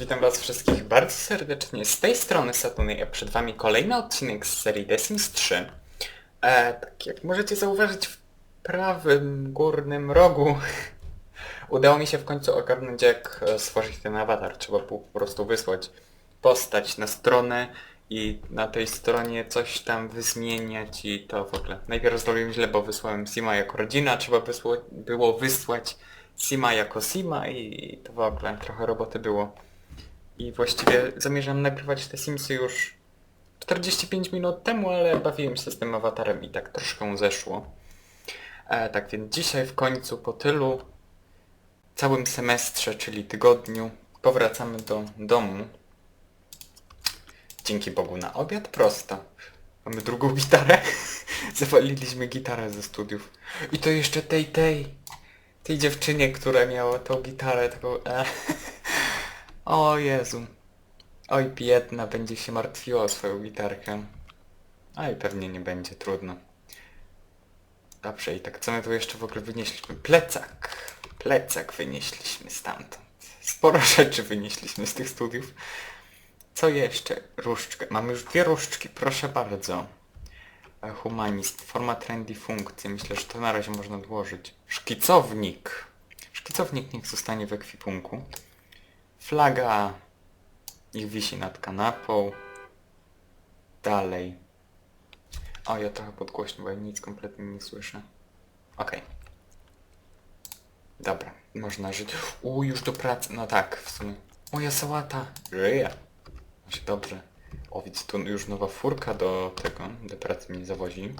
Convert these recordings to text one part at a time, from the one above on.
Witam was wszystkich bardzo serdecznie. Z tej strony Saturny, a przed wami kolejny odcinek z serii The Sims 3. E, tak jak możecie zauważyć w prawym górnym rogu udało mi się w końcu ogarnąć jak e, stworzyć ten awatar. Trzeba po prostu wysłać postać na stronę i na tej stronie coś tam wyzmieniać i to w ogóle. Najpierw zrobiłem źle, bo wysłałem Sima jako rodzina, trzeba było wysłać Sima jako Sima i to w ogóle trochę roboty było. I właściwie zamierzam nagrywać te Simsy już 45 minut temu, ale bawiłem się z tym awatarem i tak troszkę zeszło. E, tak więc dzisiaj w końcu po tylu całym semestrze, czyli tygodniu, powracamy do domu. Dzięki Bogu na obiad prosto. Mamy drugą gitarę. Zawaliliśmy gitarę ze studiów. I to jeszcze tej, tej. Tej dziewczynie, która miała tą gitarę, taką... E. O Jezu. Oj, biedna, będzie się martwiła o swoją gitarkę. A i pewnie nie będzie, trudno. Dobrze, i tak co my tu jeszcze w ogóle wynieśliśmy? Plecak. Plecak wynieśliśmy stamtąd. Sporo rzeczy wynieśliśmy z tych studiów. Co jeszcze? Różdżkę. Mamy już dwie różdżki, proszę bardzo. E, Humanist, forma trendy funkcji. Myślę, że to na razie można odłożyć. Szkicownik. Szkicownik niech zostanie w ekwipunku. Flaga. Niech wisi nad kanapą. Dalej. O, ja trochę podgłośnię, bo ja nic kompletnie nie słyszę. Okej. Dobra, można żyć. U, już do pracy. No tak, w sumie. Moja sałata. Żyje. Się dobrze. O, widzę, tu już nowa furka do tego, do pracy mnie zawozi.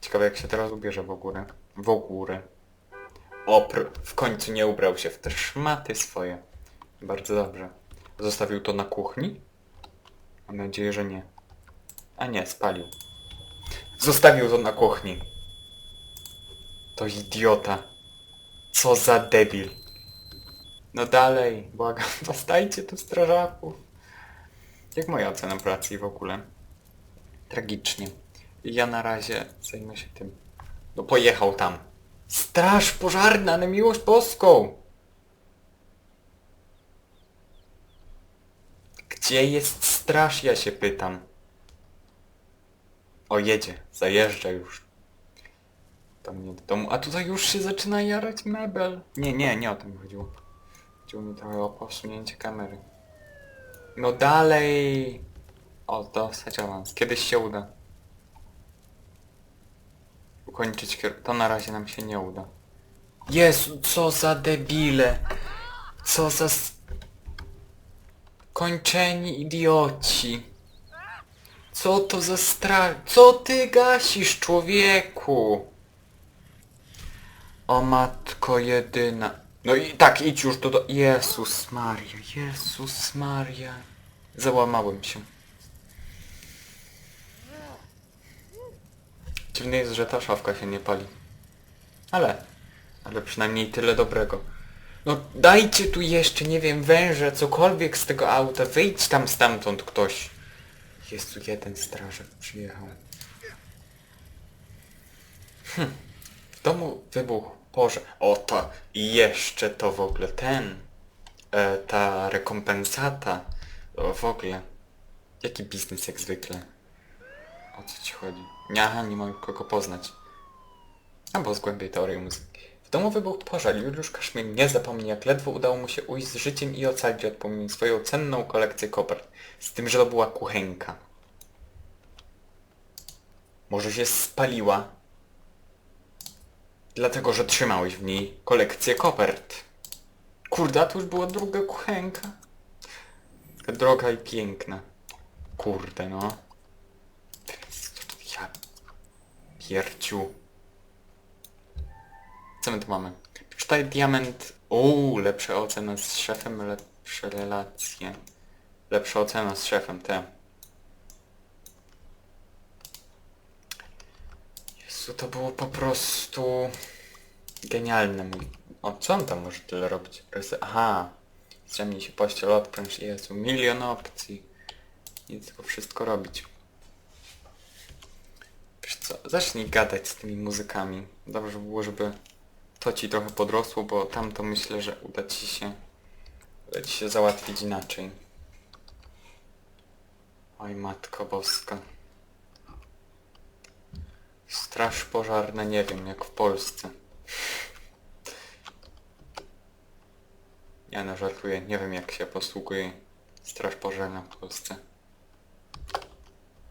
Ciekawe jak się teraz ubierze w górę. W górę. Opr, w końcu nie ubrał się w te szmaty swoje. Bardzo dobrze. Zostawił to na kuchni? Mam nadzieję, że nie. A nie, spalił. Zostawił to na kuchni. To idiota. Co za debil. No dalej, błagam, dostajcie tu strażaków. Jak moja ocena pracy w ogóle? Tragicznie. Ja na razie zajmę się tym. No pojechał tam. Straż pożarna na miłość boską! Gdzie jest straż, ja się pytam. O, jedzie. Zajeżdża już. Do mnie do domu. A tutaj już się zaczyna jarać mebel. Nie, nie, nie o to mi chodziło. Chodziło mi trochę o posunięcie kamery. No dalej! O, dostać awans. Kiedyś się uda. Ukończyć kier... To na razie nam się nie uda. Jezu, co za debile! Co za... Kończeni idioci! Co to za strach? Co ty gasisz, człowieku? O matko jedyna. No i tak, idź już do... do... Jezus Maria, Jezus Maria. Załamałem się. Dziwne jest, że ta szafka się nie pali. Ale... Ale przynajmniej tyle dobrego. No dajcie tu jeszcze, nie wiem, węże, cokolwiek z tego auta. Wyjdź tam stamtąd ktoś. Jest tu jeden strażak przyjechał. Hm. W domu wybuch Boże. O to i jeszcze to w ogóle ten. E, ta rekompensata. O, w ogóle. Jaki biznes jak zwykle. O co ci chodzi? Aha, nie mam kogo poznać. Albo zgłębię teorię muzyki. W domu wybuchł pożar. Juliusz Kaszmir nie zapomni, jak ledwo udało mu się ujść z życiem i ocalić od pomimo swoją cenną kolekcję kopert. Z tym, że to była kuchenka. Może się spaliła? Dlatego, że trzymałeś w niej kolekcję kopert. Kurde, a tu już była druga kuchenka. Droga i piękna. Kurde, no. Ja... Pierciu. Co my tu mamy? Przeczytaj diament. Uuu, lepsza ocena z szefem, lepsze relacje. Lepsza ocena z szefem, te. Jezu, to było po prostu... Genialne. O, co on tam może tyle robić? Aha. Strzemnij się pościel, odpręż. Jezu, milion opcji. Nic tylko wszystko robić. Wiesz co, zacznij gadać z tymi muzykami. Dobrze by było, żeby to ci trochę podrosło, bo tam to myślę, że uda ci się Leci się załatwić inaczej. Oj matko boska. Straż pożarna nie wiem, jak w Polsce. Ja no żartuję, nie wiem jak się posługuje straż pożarna w Polsce.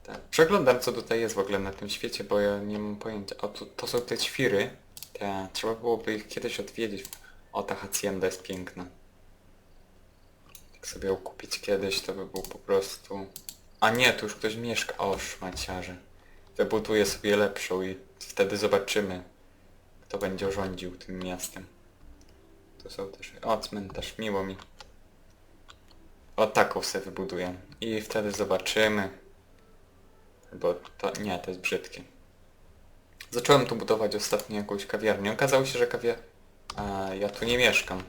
Tak. Przeglądam co tutaj jest w ogóle na tym świecie, bo ja nie mam pojęcia. O, to, to są te ćwiry. Te, trzeba byłoby ich kiedyś odwiedzić. O, ta hacienda jest piękna. Jak sobie ją kupić kiedyś, to by był po prostu... A nie, tu już ktoś mieszka. O, szmaciarze. Wybuduję sobie lepszą i wtedy zobaczymy, kto będzie rządził tym miastem. Tu są też... O, cmentarz, miło mi. O, taką sobie wybuduję. I wtedy zobaczymy. Bo to... Nie, to jest brzydkie. Zacząłem tu budować ostatnio jakąś kawiarnię. Okazało się, że kawiar... A, ja tu nie mieszkam.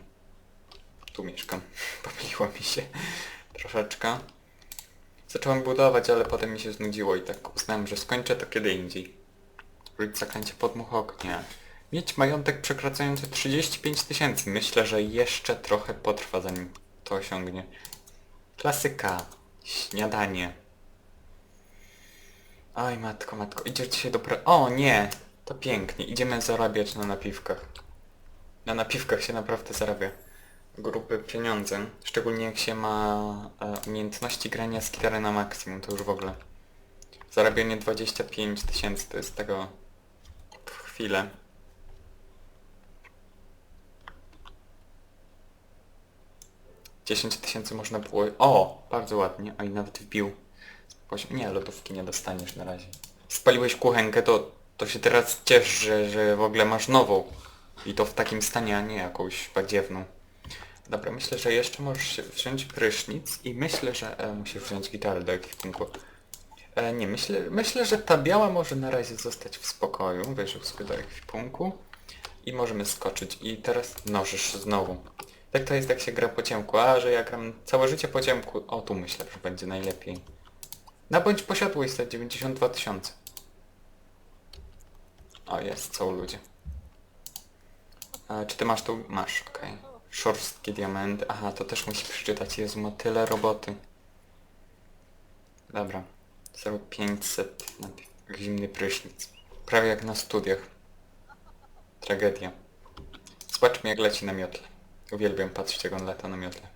Tu mieszkam. Pomyliło mi się troszeczkę. Zacząłem budować, ale potem mi się znudziło i tak uznałem, że skończę to kiedy indziej. Rzuć zaklęcie podmuch ognia. Mieć majątek przekraczający 35 tysięcy. Myślę, że jeszcze trochę potrwa zanim to osiągnie. Klasyka. Śniadanie. Oj matko, matko. Idziesz dzisiaj do pra... O nie! To pięknie. Idziemy zarabiać na napiwkach. Na napiwkach się naprawdę zarabia grupy pieniądze, szczególnie jak się ma e, umiejętności grania z gitary na maksimum, to już w ogóle. Zarabianie 25 tysięcy to jest tego w chwilę. Dziesięć tysięcy można było... O! Bardzo ładnie. O i nawet wbił. Nie, lodówki nie dostaniesz na razie. Spaliłeś kuchenkę, to, to się teraz ciesz, że, że w ogóle masz nową. I to w takim stanie, a nie jakąś badziewną. Dobra, myślę, że jeszcze możesz wziąć prysznic i myślę, że e, musisz wziąć gitarę do ekwipunku. E, nie, myślę, myślę, że ta biała może na razie zostać w spokoju. Wejrzyj sobie do ekwipunku i możemy skoczyć. I teraz nożysz znowu. Tak to jest jak się gra po ciemku, a że ja gram całe życie po ciemku, o tu myślę, że będzie najlepiej. Nabądź posiadłość za 92 tysiące. O, jest, są ludzie. E, czy ty masz tu? Masz, okej. Szorstkie diamenty. Aha, to też musi przeczytać. Jezu, ma tyle roboty. Dobra. 0500 na zimny prysznic. Prawie jak na studiach. Tragedia. Zobaczmy jak leci na miotle. Uwielbiam patrzeć jak on lata na miotle.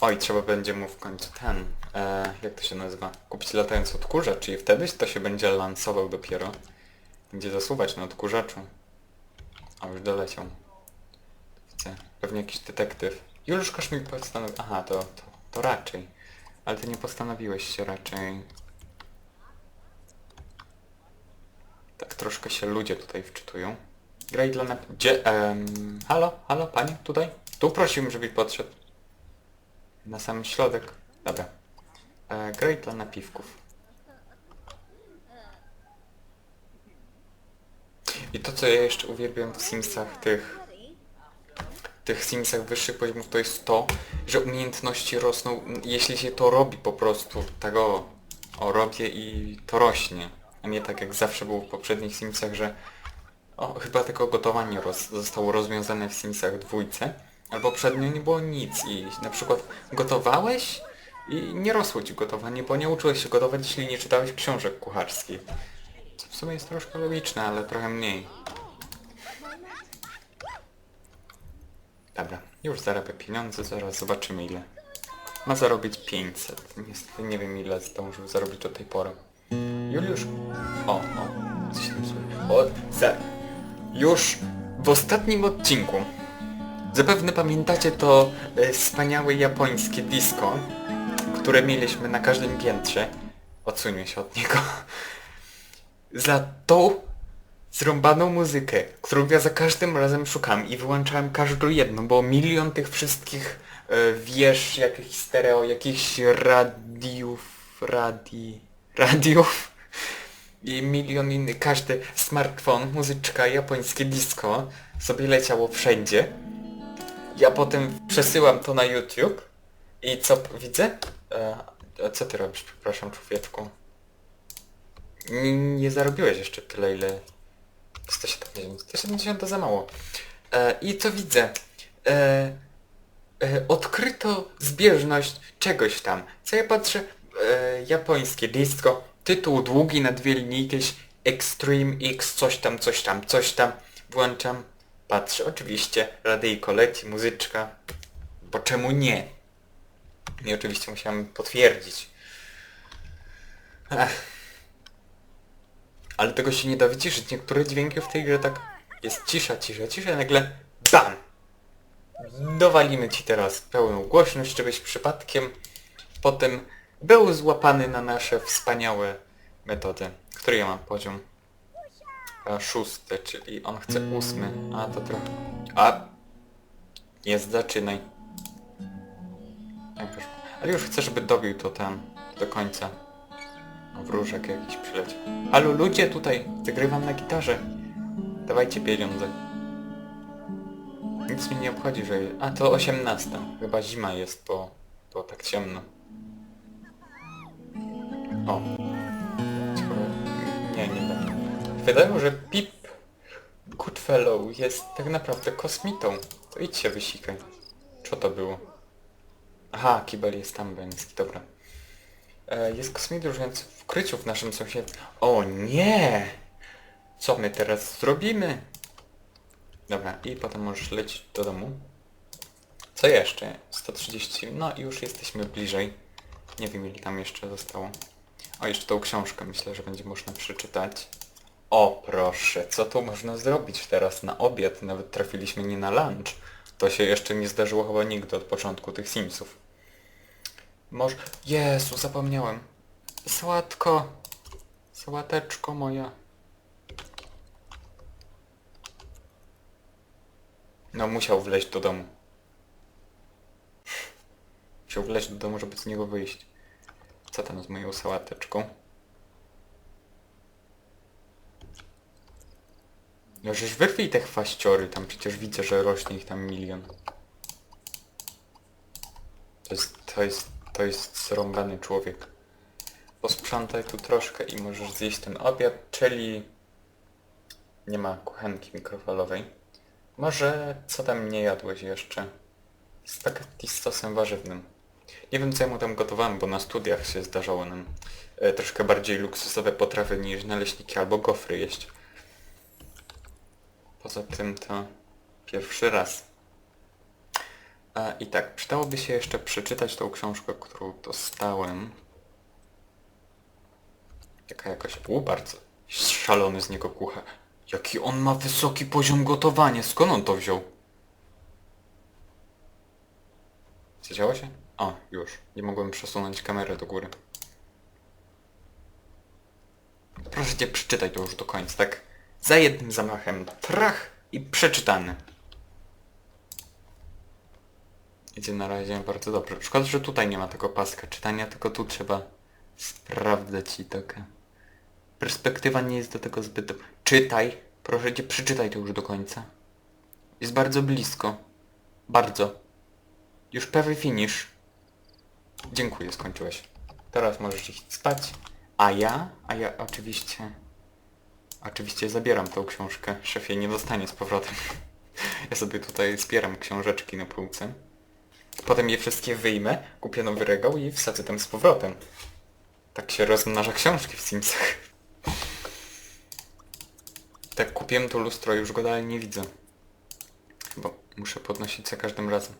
Oj, trzeba będzie mu w końcu ten, e, jak to się nazywa, kupić latający odkurzacz, czyli wtedy to się będzie lansował dopiero. Będzie zasuwać na odkurzaczu. O, już doleciał. Widzę. Pewnie jakiś detektyw. Juliusz mi postanowił... Aha, to, to, to raczej. Ale ty nie postanowiłeś się raczej... Tak troszkę się ludzie tutaj wczytują. Graj dla nap... Gdzie... em, halo? Halo? Panie? Tutaj? Tu prosiłbym, żebyś podszedł. Na sam środek. Dobra. E, graj dla napiwków. I to co ja jeszcze uwielbiam w Simsach tych tych Simsach wyższych poziomów to jest to, że umiejętności rosną, jeśli się to robi po prostu, tego o robię i to rośnie. A nie tak jak zawsze było w poprzednich Simsach, że o, chyba tylko gotowanie roz, zostało rozwiązane w Simsach dwójce, albo poprzednio nie było nic i na przykład gotowałeś i nie rosło ci gotowanie, bo nie uczyłeś się gotować, jeśli nie czytałeś książek kucharskich. Co w sumie jest troszkę logiczne, ale trochę mniej. Dobra, już zarabia pieniądze, zaraz zobaczymy ile. Ma zarobić 500. Niestety nie wiem ile zdążył zarobić do tej pory. Juliusz... O, o, coś tam słyszę. O, za... Już w ostatnim odcinku zapewne pamiętacie to e, wspaniałe japońskie disco, które mieliśmy na każdym piętrze. Odsuńmy się od niego. Za tą zrąbaną muzykę, którą ja za każdym razem szukam i wyłączałem każdą jedną, bo milion tych wszystkich e, wież, jakichś stereo, jakichś radiów, radi, radiów i milion innych, każdy smartfon, muzyczka, japońskie disco sobie leciało wszędzie. Ja potem przesyłam to na YouTube i co widzę? E, co ty robisz, przepraszam, człowieczku? Nie, nie zarobiłeś jeszcze tyle, ile 170. 170 to za mało. E, I co widzę? E, E, odkryto zbieżność czegoś tam. Co ja patrzę? E, japońskie disco. Tytuł długi na dwie linijki. jakieś Extreme X, coś tam, coś tam, coś tam. Włączam. Patrzę. Oczywiście radyjko leci, muzyczka. Bo czemu nie? I oczywiście musiałem potwierdzić. Ech. Ale tego się nie da wyciszyć. Niektóre dźwięki w tej grze tak... Jest cisza, cisza, cisza, i nagle BAM! Dowalimy ci teraz pełną głośność, żebyś przypadkiem potem był złapany na nasze wspaniałe metody. Który ja mam poziom? A, szósty, czyli on chce ósmy. A to trochę... A! Jest, zaczynaj. Już... Ale już chcę, żeby dobił to tam do końca. O, Wróżek jakiś przyleciał. Halo ludzie, tutaj zagrywam na gitarze. Dawajcie pieniądze. Nic mi nie obchodzi, że... A to 18. Chyba zima jest, bo było tak ciemno. O. Nie, nie będę. Wydaje że Pip Goodfellow jest tak naprawdę kosmitą. To idź się wysikaj. Co to było? Aha, kibel jest tam, Bęcki, dobra. E, jest kosmitą, więc w kryciu w naszym sąsiedztwie... O nie! Co my teraz zrobimy? Dobra, i potem możesz lecieć do domu. Co jeszcze? 130, no i już jesteśmy bliżej. Nie wiem ile tam jeszcze zostało. O, jeszcze tą książkę myślę, że będzie można przeczytać. O proszę, co tu można zrobić teraz na obiad? Nawet trafiliśmy nie na lunch. To się jeszcze nie zdarzyło chyba nigdy od początku tych Simsów. Może... Jezu, zapomniałem. Sałatko. Sałateczko moja. No musiał wleźć do domu. Musiał wleźć do domu, żeby z niego wyjść. Co tam z moją sałateczką? No żeż wyrwij te chwaściory, tam przecież widzę, że rośnie ich tam milion. To jest, to jest, to jest zrąbany człowiek. Posprzątaj tu troszkę i możesz zjeść ten obiad, czyli... Nie ma kuchenki mikrofalowej. Może co tam nie jadłeś jeszcze? Spaghetti z sosem warzywnym. Nie wiem co ja mu tam gotowałem, bo na studiach się zdarzało nam e, troszkę bardziej luksusowe potrawy niż naleśniki albo gofry jeść. Poza tym to pierwszy raz. I tak, przydałoby się jeszcze przeczytać tą książkę, którą dostałem. Jaka jakaś... U, bardzo szalony z niego kucha. Jaki on ma wysoki poziom gotowania, skąd on to wziął? Zadziała się? O, już. Nie mogłem przesunąć kamery do góry. Proszę cię, przeczytaj to już do końca, tak? Za jednym zamachem. Trach i przeczytany. Idzie na razie bardzo dobrze. Szkoda, że tutaj nie ma tego paska czytania, tylko tu trzeba sprawdzać i taka... Perspektywa nie jest do tego zbyt... Czytaj! Proszę cię, przeczytaj to już do końca. Jest bardzo blisko. Bardzo. Już prawie finish. Dziękuję, skończyłeś. Teraz możesz iść spać. A ja? A ja oczywiście... Oczywiście zabieram tą książkę. Szefie nie dostanie z powrotem. Ja sobie tutaj zbieram książeczki na półce. Potem je wszystkie wyjmę, kupię nowy regał i wsadzę tam z powrotem. Tak się rozmnaża książki w Simsach. Tak kupiłem to lustro, już go dalej nie widzę. Bo muszę podnosić za każdym razem.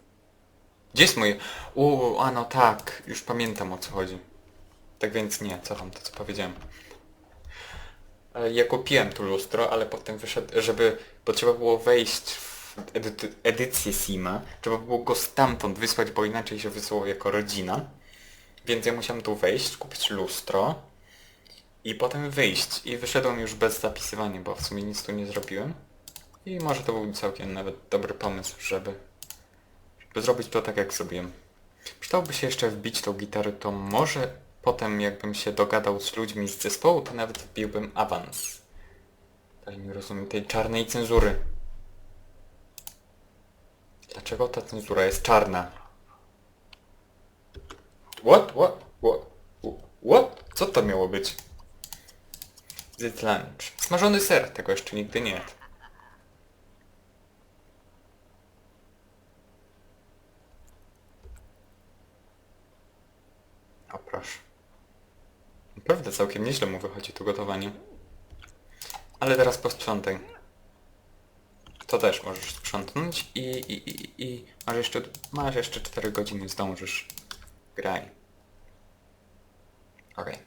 Gdzie jest moje... Uuu, a no tak, już pamiętam o co chodzi. Tak więc nie, co tam to co powiedziałem. Ale Ja kupiłem tu lustro, ale potem wyszedł, żeby... Bo trzeba było wejść w edy edycję Sima. Trzeba było go stamtąd wysłać, bo inaczej się wysłało jako rodzina. Więc ja musiałem tu wejść, kupić lustro i potem wyjść. I wyszedłem już bez zapisywania, bo w sumie nic tu nie zrobiłem. I może to był całkiem nawet dobry pomysł, żeby, żeby zrobić to tak jak zrobiłem. Przydałoby się jeszcze wbić tą gitarę, to może Potem jakbym się dogadał z ludźmi z zespołu, to nawet wbiłbym awans. Daj mi rozumiem tej czarnej cenzury. Dlaczego ta cenzura jest czarna? What? What? What? What? Co to miało być? Zjedz lunch. Smażony ser, tego jeszcze nigdy nie jadł. O proszę. Prawda, całkiem nieźle mu wychodzi to gotowanie. Ale teraz posprzątaj. To też możesz sprzątnąć i, i, i, i masz jeszcze masz jeszcze 4 godziny, zdążysz. Graj. Okej.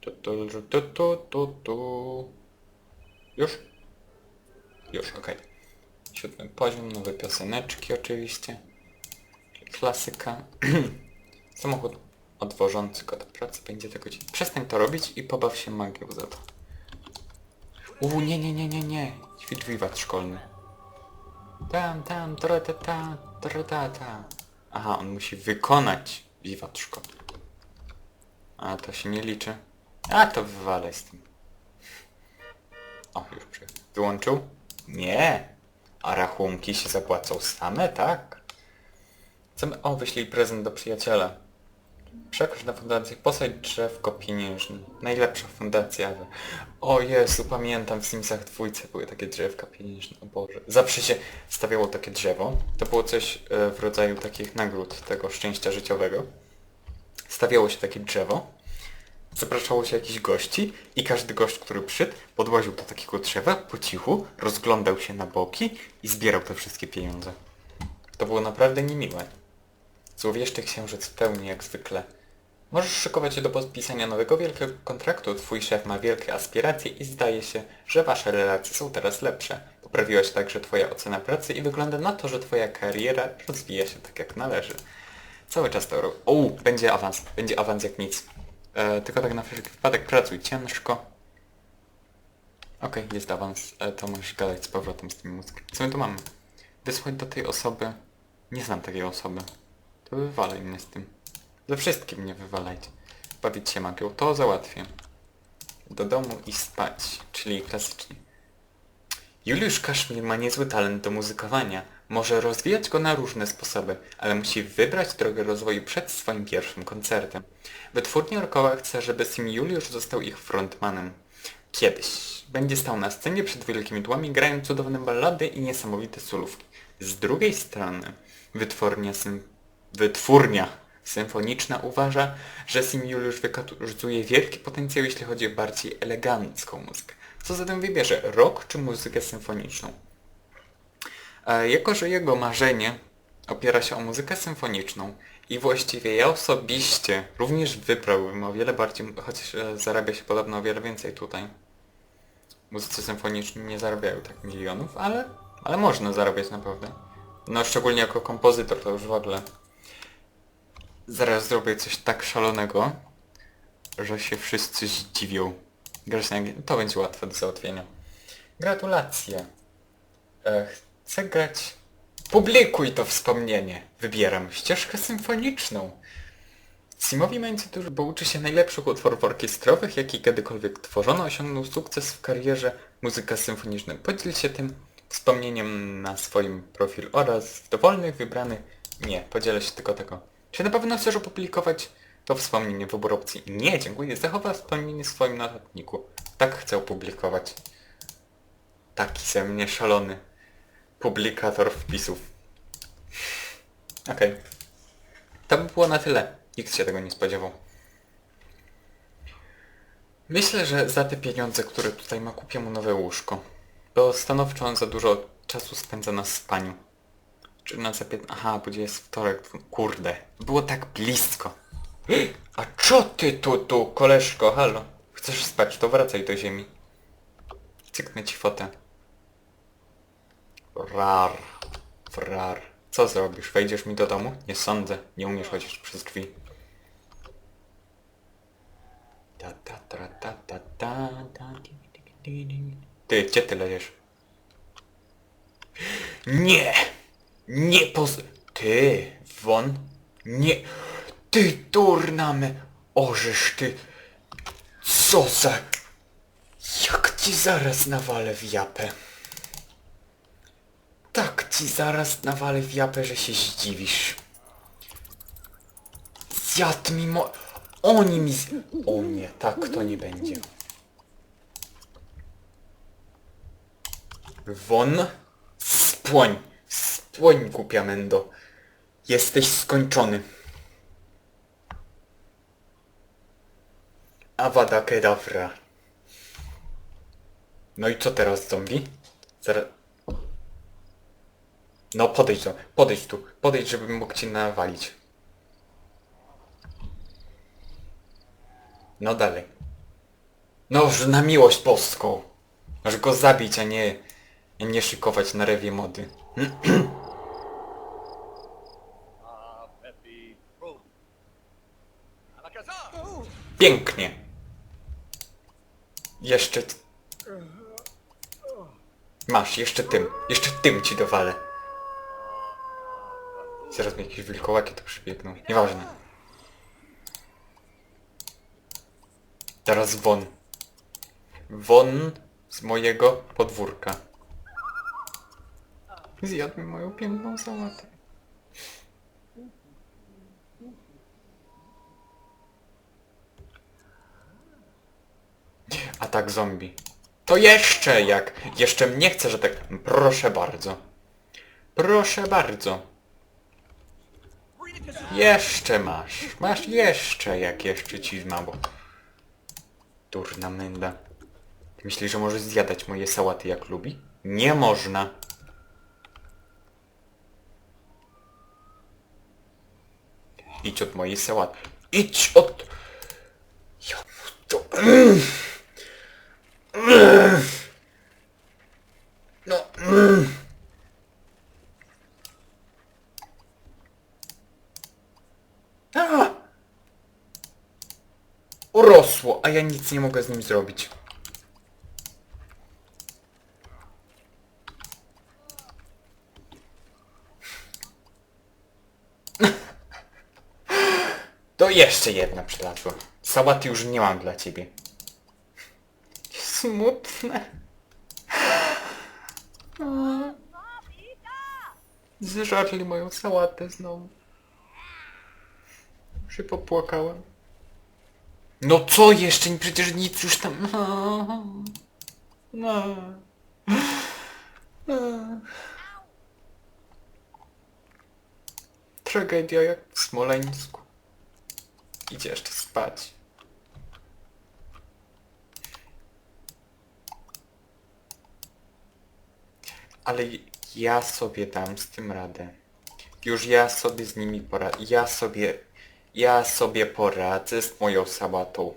Tu, tu, tu, tu, tu, tu. Już? Już, okej. Siódmy poziom, nowe pioseneczki oczywiście. Klasyka. Samochód odwożący go do pracy będzie tego ci... Przestań to robić i pobaw się magią za to. Uuu, nie, nie, nie, nie, nie. Ćwicz wiwat szkolny. Tam, tam, tra, ta, ta, tra, ta, ta. Aha, on musi wykonać wiwat szkolny. A to się nie liczy. A to wywalaj z tym. O, już przy... Wyłączył? Nie. A rachunki się zapłacą same, tak? Co my... O, wyślij prezent do przyjaciela. Przekaż na fundację posadź drzewko pieniężne. Najlepsza fundacja ever. O Jezu, pamiętam w Simsach dwójce były takie drzewka pieniężne. O Boże. Zawsze się stawiało takie drzewo. To było coś e, w rodzaju takich nagród tego szczęścia życiowego. Stawiało się takie drzewo. Zapraszało się jakichś gości i każdy gość, który przyszedł, podłaził do takiego drzewa po cichu, rozglądał się na boki i zbierał te wszystkie pieniądze. To było naprawdę niemiłe. Złowieszczy księżyc w pełni jak zwykle. Możesz szykować się do podpisania nowego wielkiego kontraktu. Twój szef ma wielkie aspiracje i zdaje się, że wasze relacje są teraz lepsze. Poprawiła się także twoja ocena pracy i wygląda na to, że twoja kariera rozwija się tak jak należy. Cały czas to robię. O, będzie awans. Będzie awans jak nic. E, tylko tak na wszelki wypadek pracuj ciężko. Okej, jest awans. E, to możesz gadać z powrotem z tymi mózgami. Co my tu mamy? Wysłać do tej osoby. Nie znam takiej osoby. To wywalaj mnie z tym. Ze wszystkim mnie wywalajcie. Bawić się magią, to załatwię. Do domu i spać, czyli klasycznie. Juliusz Kaszmir ma niezły talent do muzykowania. Może rozwijać go na różne sposoby, ale musi wybrać drogę rozwoju przed swoim pierwszym koncertem. Wytwórnia rokowa chce, żeby Sim Juliusz został ich frontmanem. Kiedyś będzie stał na scenie przed wielkimi tłami, grając cudowne ballady i niesamowite solówki. Z drugiej strony, wytwórnia, sym... wytwórnia symfoniczna uważa, że Sim Juliusz wykazuje wielki potencjał, jeśli chodzi o bardziej elegancką muzykę. Co zatem wybierze, rock czy muzykę symfoniczną? E, jako, że jego marzenie opiera się o muzykę symfoniczną i właściwie ja osobiście również wybrałbym o wiele bardziej, chociaż e, zarabia się podobno o wiele więcej tutaj. Muzycy symfoniczni nie zarabiają tak milionów, ale, ale można zarabiać naprawdę. No szczególnie jako kompozytor to już w ogóle. Zaraz zrobię coś tak szalonego, że się wszyscy zdziwią. Grasz na... To będzie łatwe do załatwienia. Gratulacje. E, chcę grać... Publikuj to wspomnienie. Wybieram ścieżkę symfoniczną. Simowi męcy dużo, bo uczy się najlepszych utworów orkiestrowych, jakie kiedykolwiek tworzono, osiągnął sukces w karierze muzyka symfoniczna. Podziel się tym wspomnieniem na swoim profilu oraz w dowolnych wybranych... Nie, podzielę się tylko tego. Czy na pewno chcesz opublikować to wspomnienie wybór opcji? Nie, dziękuję. Zachowaj wspomnienie w swoim notatniku. Tak chcę opublikować. Taki ze mnie szalony publikator wpisów. Okej. To by było na tyle. Nikt się tego nie spodziewał. Myślę, że za te pieniądze, które tutaj ma, kupię mu nowe łóżko. Bo stanowczo on za dużo czasu spędza na spaniu. Czy na zapię... Aha, bo jest wtorek. Kurde. Było tak blisko. A co ty tu, tu, koleżko, halo? Chcesz spać, to wracaj do ziemi. Cyknę ci fotę. Rar. Frar. Co zrobisz? Wejdziesz mi do domu? Nie sądzę. Nie umiesz chodzić przez drzwi. Ta ta ta ta ta ta ta. Ty, gdzie ty leziesz? Nie! Nie poz... Ty, won? Nie... Ty durnamy! Orzesz ty... Co za... Jak ci zaraz nawalę w japę. Tak ci zaraz nawalę w japę, że się zdziwisz. Zjadł mi mo... Oni mi z... O nie, tak to nie będzie. Won? Spłoń! Spłoń, głupia mendo. Jesteś skończony. Awada kedavra. No i co teraz, zombie? No podejdź tu, podejdź tu, podejdź, żebym mógł cię nawalić. No dalej. No, że na miłość boską. Może go zabić, a nie... nie szykować na rewie mody. Pięknie. Jeszcze... Masz, jeszcze tym. Jeszcze tym ci dowalę. Zaraz mi jakieś wilkołaki tu przybiegną. Nieważne. Teraz won. Won z mojego podwórka. Zjadł moją piękną sałatę. Atak zombie. To jeszcze jak? Jeszcze mnie chce, że tak... Proszę bardzo. Proszę bardzo. Jeszcze masz. Masz jeszcze, jak jeszcze ci mało. Durna menda. Myślisz, że możesz zjadać moje sałaty jak lubi? Nie można. Idź od mojej sałaty. Idź od... Ja... To... No. A! Urosło, a ja nic nie mogę z nim zrobić. To jeszcze jedna przylazła. Sałaty już nie mam dla ciebie. Smutne. Zżarli moją sałatę znowu. Się popłakałem. No co jeszcze? Przecież nic już tam... No. Tragedia jak w Smoleńsku. Idzie jeszcze spać. Ale ja sobie dam z tym radę. Już ja sobie z nimi poradzę. Ja sobie... Ja sobie poradzę z moją sałatą.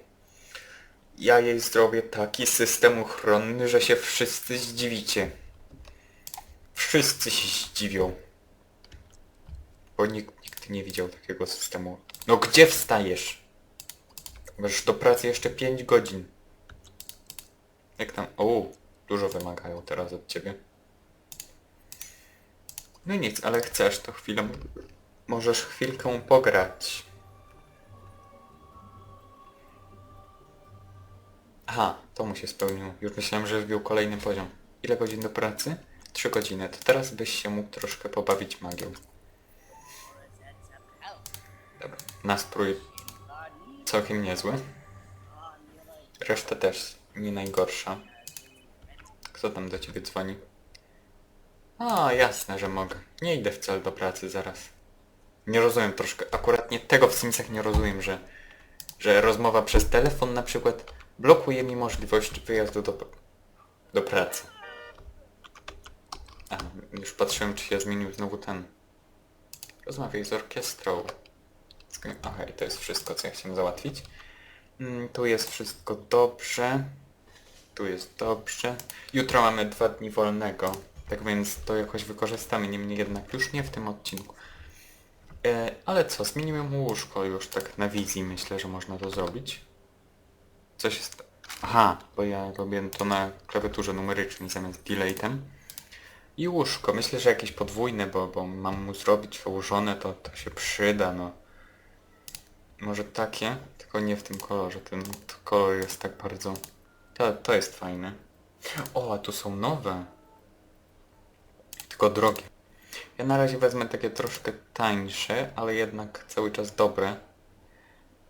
Ja jej zrobię taki system ochronny, że się wszyscy zdziwicie. Wszyscy się zdziwią. Bo nikt nigdy nie widział takiego systemu. No gdzie wstajesz? Masz do pracy jeszcze 5 godzin. Jak tam... O, dużo wymagają teraz od ciebie. No nic, ale chcesz, to chwilę... Możesz chwilkę pograć. Aha, to mu się spełniło. Już myślałem, że wbił kolejny poziom. Ile godzin do pracy? 3 godziny. To teraz byś się mógł troszkę pobawić magią. Dobra, nastrój całkiem niezły. Reszta też nie najgorsza. Kto tam do ciebie dzwoni? A, jasne, że mogę. Nie idę wcale do pracy zaraz. Nie rozumiem troszkę, akurat nie tego w Simsach nie rozumiem, że, że rozmowa przez telefon na przykład blokuje mi możliwość wyjazdu do, do pracy. A, już patrzyłem, czy się zmienił znowu ten. Rozmawiaj z orkiestrą. Sk- Okej, to jest wszystko, co ja chciałem załatwić. Mm, tu jest wszystko dobrze. Tu jest dobrze. Jutro mamy dwa dni wolnego. Tak więc to jakoś wykorzystamy, niemniej jednak już nie w tym odcinku. E, ale co, zmienimy mu łóżko już tak na wizji, myślę, że można to zrobić. Coś jest... Aha, bo ja robię to na klawiaturze numerycznej zamiast deletem. I łóżko, myślę, że jakieś podwójne, bo, bo mam mu zrobić ułożone, to, to się przyda, no. Może takie, tylko nie w tym kolorze, ten kolor jest tak bardzo... To, to jest fajne. O, a tu są nowe. Tylko drogie. Ja na razie wezmę takie troszkę tańsze, ale jednak cały czas dobre.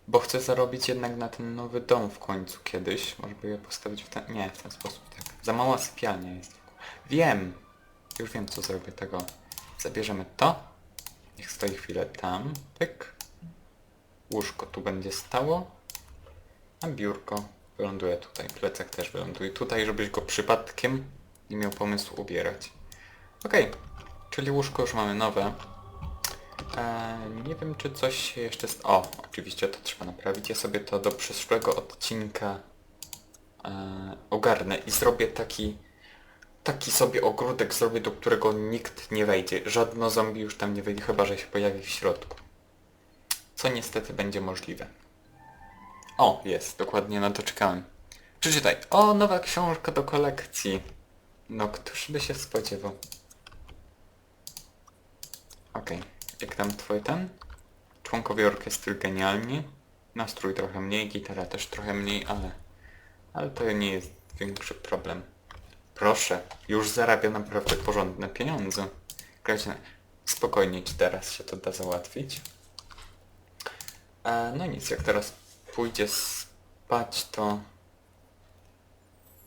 Bo chcę zarobić jednak na ten nowy dom w końcu kiedyś. Może by je postawić w ten... Nie, w ten sposób tak. Za mała sypialnia jest. Wiem! Już wiem co zrobię tego. Zabierzemy to. Niech stoi chwilę tam. Pyk. Łóżko tu będzie stało. A biurko wyląduje tutaj, plecak też wyląduje tutaj, żebyś go przypadkiem nie miał pomysłu ubierać. Okej, czyli łóżko już mamy nowe. Eee, nie wiem czy coś jeszcze... O, oczywiście to trzeba naprawić. Ja sobie to do przyszłego odcinka eee, ogarnę i zrobię taki... Taki sobie ogródek zrobię, do którego nikt nie wejdzie. Żadno zombie już tam nie wejdzie, chyba że się pojawi w środku. Co niestety będzie możliwe. O, jest, dokładnie na to czekałem. Przeczytaj. O, nowa książka do kolekcji. No, któż by się spodziewał? Okej, jak tam twój ten? Członkowie orkiestry genialni. Nastrój trochę mniej, gitara też trochę mniej, ale... Ale to nie jest większy problem. Proszę, już zarabia naprawdę porządne pieniądze. Grajcie na... Spokojnie ci teraz się to da załatwić. E, no nic, jak teraz pójdzie spać, to...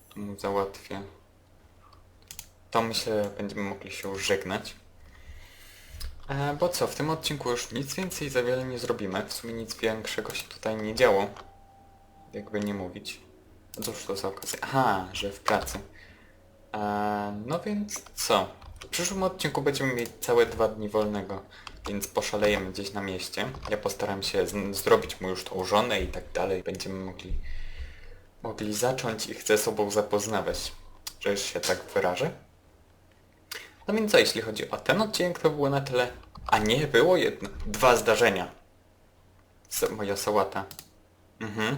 to mu załatwię. To myślę, będziemy mogli się już żegnać. E, bo co, w tym odcinku już nic więcej za wiele nie zrobimy. W sumie nic większego się tutaj nie działo. Jakby nie mówić. A Cóż to za okazja? Aha, że w pracy. E, no więc co? W przyszłym odcinku będziemy mieć całe dwa dni wolnego, więc poszalejemy gdzieś na mieście. Ja postaram się zrobić mu już tą żonę i tak dalej. Będziemy mogli, mogli zacząć ich ze sobą zapoznawać. Już się tak wyrażę. No więc co, jeśli chodzi o ten odcinek, to było na tyle. A nie, było jedno. Dwa zdarzenia. Moja sałata. Mhm.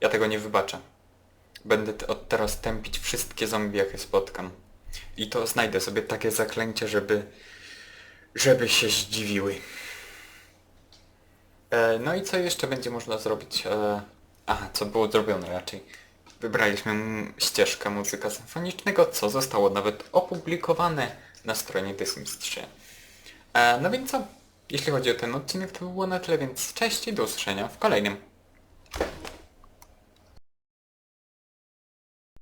Ja tego nie wybaczę. Będę od teraz tępić wszystkie zombie, jakie spotkam. I to znajdę sobie takie zaklęcie, żeby... żeby się zdziwiły. E, no i co jeszcze będzie można zrobić? E, aha, co było zrobione raczej. Wybraliśmy ścieżkę muzyka symfonicznego, co zostało nawet opublikowane na stronie 3. E, no więc co? Jeśli chodzi o ten odcinek, to by było na tyle, więc cześć i do usłyszenia w kolejnym.